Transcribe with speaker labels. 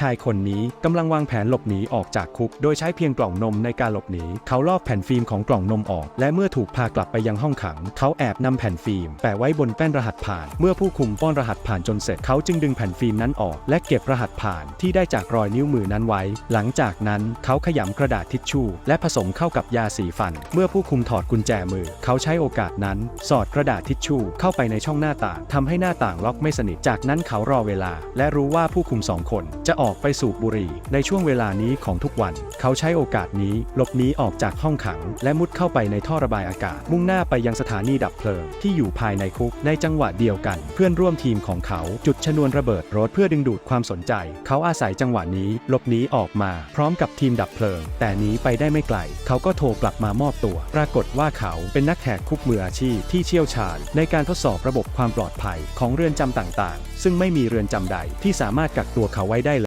Speaker 1: ชายคนนี้กำลังวางแผนหลบหนีออกจากคุก โดยใช้เพียงกล่องนมในการหลบหนี เขาลอกแผ่นฟิล์มของกล่องนมออก และเมื่อถูกพากลับไปยังห้องขัง เขาแอบนำแผ่นฟิล์มแปะไว้บนแป้นรหัสผ่าน เมื่อผู้คุมป้อนรหัสผ่านจนเสร็จเขาจึงดึงแผ่นฟิล์มนั้นออก และเก็บรหัสผ่านที่ได้จากรอยนิ้วมือนั้นไว้ หลังจากนั้นเขาขยำกระดาษทิชชู่ และผสมเข้ากับยาสีฟัน เมื่อผู้คุมถอดกุญแจมือ เขาใช้โอกาสนั้น สอดกระดาษทิชชู่เข้าไปในช่องหน้าต่างทำให้หน้าต่างล็อกไม่สนิทจากนั้นเขารอเวลา และรู้ว่าผู้คุมสองคนจะออกอกไปสูบบุหรี่ ในช่วงเวลานี้ของทุกวัน เขาใช้โอกาสนี้หลบหนีออกจากห้องขัง และมุดเข้าไปในท่อระบายอากาศ มุ่งหน้าไปยังสถานีดับเพลิงที่อยู่ภายในคุก ในจังหวะเดียวกัน เพื่อนร่วมทีมของเขาจุดชนวนระเบิดรถเพื่อดึงดูดความสนใจ เขาอาศัยจังหวะนี้หลบหนีออกมา พร้อมกับทีมดับเพลิง แต่หนีไปได้ไม่ไกล เขาก็โทรกลับมามอบตัว ปรากฏว่าเขาเป็นนักแหกคุกมืออาชีพที่เชี่ยวชาญ ในการทดสอบระบบความปลอดภัยของเรือนจำต่างๆ ซึ่งไม่มีเรือนจำใดที่สามารถกักตัวเขาไว้ได้เลย